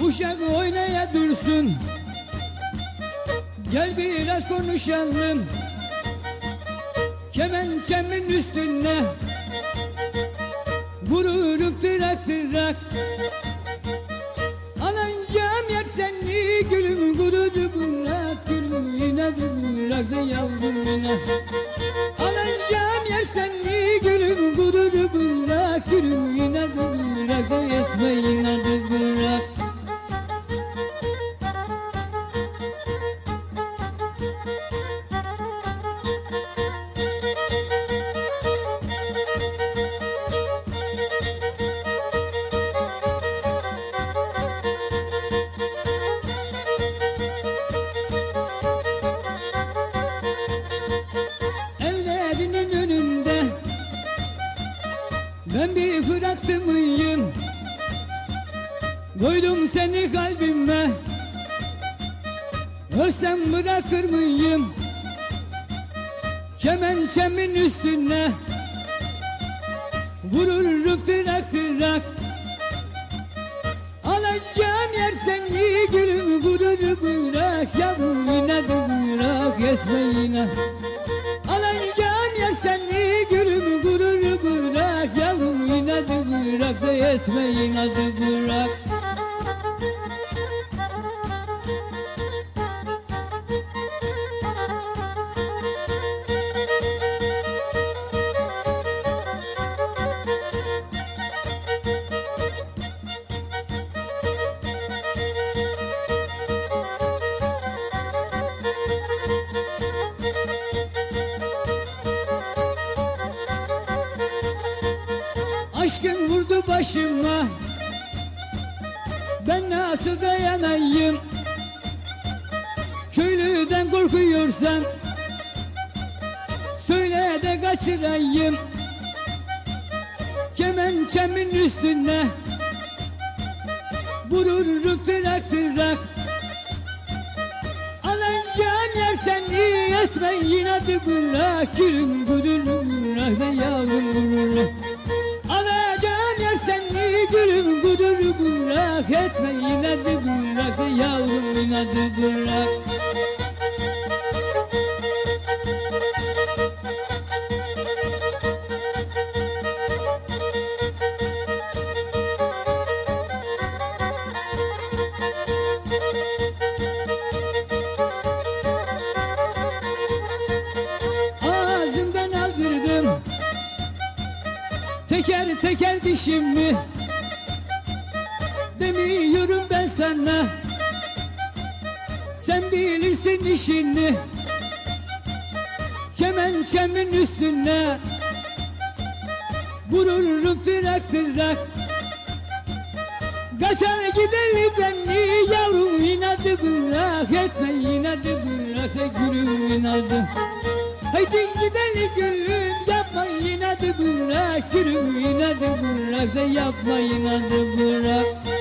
Uşak oynaya dursun. Gel biraz konuşalım. Kemençemin üstüne. Vururum tırak tırak. Alacağım yer seni gülüm gurudu bırak Gülüm yine de bırak da yavrum yine Ben bir bıraktım mıyım? Koydum seni kalbime. Ölsem bırakır mıyım? Kemençemin üstüne. Vururum tırak tırak. Alacağım yer seni gülüm gurur bırak. Yavrum de bırak etme yine Aşkın vurdu başıma. Ben nasıl dayanayım? Köylüden korkuyorsan Söyle de kaçırayım. Kemençemin üstüne Vururum tırak tırak. Alacağım yer seni etme yine de bırak Gülüm de bırak Ağzımdan aldırdım Teker teker dişimi. Demiyorum ben sana Sen bilirsin işini. Kemençemin üstüne. Vururum tırak tırak. Kaçar gider beni yavrum inadı bırak Etme inadı bırak gülüm inadı. Haydi gidelim gülüm yapma inadı bırak Gülüm inadı bırak da yapma inadı bırak